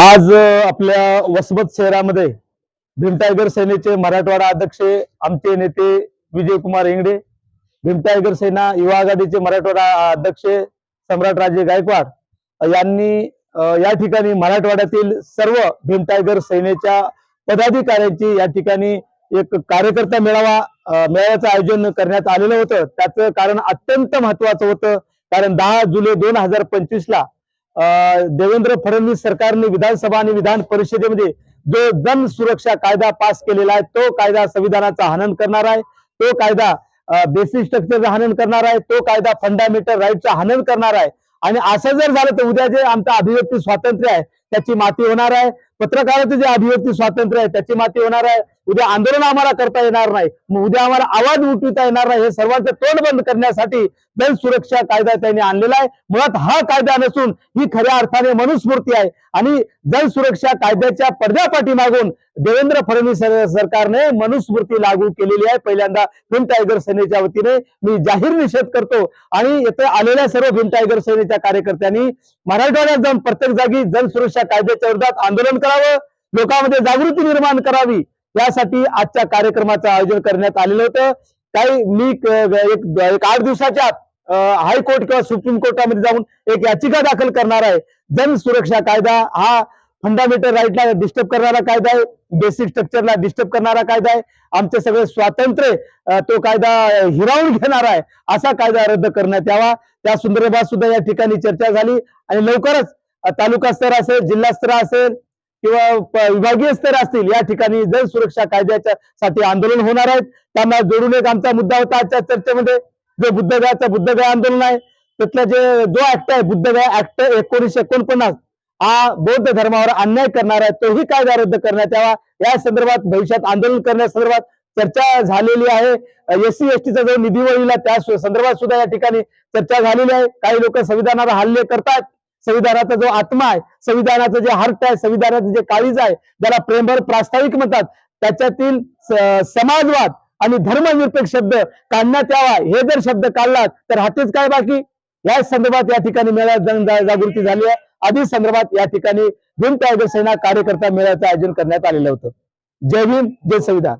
आज आपल्या वसमत शहरामध्ये भीम टायगर सेनेचे मराठवाडा अध्यक्ष आमचे नेते विजयकुमार इंगडे भीम टायगर सेना युवा आघाडीचे मराठवाडा अध्यक्ष सम्राट राजे गायकवाड यांनी या ठिकाणी मराठवाड्यातील सर्व भीम टायगर सेनेच्या पदाधिकाऱ्यांची या ठिकाणी एक कार्यकर्ता मेळावा मेळाव्याचं आयोजन करण्यात आलेलं होतं. त्याचं कारण अत्यंत महत्वाचं होतं. कारण दहा जुलै दोन हजार पंचवीस ला देवेंद्र फडणवीस सरकारने विधानसभा आणि विधान परिषदेमध्ये जो जन सुरक्षा कायदा पास केलेला आहे तो कायदा संविधानाचा हनन करणार आहे तो कायदा बेसिक स्ट्रक्चरचा हनन करणार आहे तो कायदा फंडामेंटल राईटचा हनन करणार आहे. आणि असं जर झालं तर उद्या जे आमचं अभिव्यक्ती स्वातंत्र्य आहे त्याची माती होणार आहे. पत्रकाराचं जे अभिव्यक्ती स्वातंत्र्य आहे त्याची माती होणार आहे. उद्या आंदोलन आम्हाला करता येणार नाही. मग उद्या आम्हाला आवाज उठविता येणार नाही. हे सर्वांचं तोंड बंद करण्यासाठी जन सुरक्षा कायदा त्यांनी आणलेला आहे. मुळात हा कायदा नसून ही खऱ्या अर्थाने मनुस्मृती आहे. आणि जन सुरक्षा कायद्याच्या पडद्यापाठी मागून देवेंद्र फडणवीस सरकारने मनुस्मृती लागू केलेली आहे. पहिल्यांदा भीम टायगर सेनेच्या वतीने मी जाहीर निषेध करतो. आणि येथे आलेल्या सर्व भीम टायगर सेनेच्या कार्यकर्त्यांनी मराठवाड्यात जाऊन प्रत्येक जागी जन सुरक्षा कायद्याच्या विरोधात आंदोलन करावं लोकांमध्ये जागृती निर्माण करावी यासाठी आजच्या कार्यक्रमाचं आयोजन करण्यात आलेलं होतं. काही मी एक आठ दिवसाच्या हायकोर्ट किंवा सुप्रीम कोर्टामध्ये जाऊन एक याचिका दाखल करणार आहे. जन सुरक्षा कायदा हा फंडामेंटल राईटला डिस्टर्ब करणारा कायदा आहे. बेसिक स्ट्रक्चरला डिस्टर्ब करणारा कायदा आहे. आमचे सगळे स्वातंत्र्य तो कायदा हिरावून घेणार आहे. असा कायदा रद्द करण्यात यावा. त्या संदर्भात सुद्धा या ठिकाणी चर्चा झाली आणि लवकरच तालुका स्तर असेल जिल्हा स्तर असेल किंवा विभागीय स्तर असतील या ठिकाणी जन सुरक्षा कायद्याच्या साठी आंदोलन होणार आहेत. त्यांना जोडून एक आमचा मुद्दा होता आजच्या चर्चेमध्ये जो बुद्धगयाचा बुद्धगया आंदोलन आहे. त्यातला जे जो ऍक्ट आहे बुद्धगया ऍक्ट एकोणीसशे एकोणपन्नास हा बौद्ध धर्मावर अन्याय करणार आहे तोही कायदा रद्द करण्यात यावा. या संदर्भात भविष्यात आंदोलन करण्यासंदर्भात चर्चा झालेली आहे. एससी एसटीचा जो निधी वळीला त्या संदर्भात सुद्धा या ठिकाणी चर्चा झालेली आहे. काही लोक संविधानावर हल्ले करतात संविधानाचा जो आत्मा आहे संविधानाचं जे हार्ट आहे संविधानाचं जे काळीज आहे ज्याला प्रेमभर प्रास्ताविक म्हणतात त्याच्यातील समाजवाद आणि धर्मनिरपेक्ष शब्द काढण्यात यावा हे जर शब्द काढलात तर हातीच काय बाकी? या संदर्भात या ठिकाणी मेळाव्यात जन- जागृती झाली आहे. आधी संदर्भात या ठिकाणी भीम टायगर सेना कार्यकर्ता मेळ्याचं आयोजन करण्यात आलेलं होतं. जय भीम जय संविधान.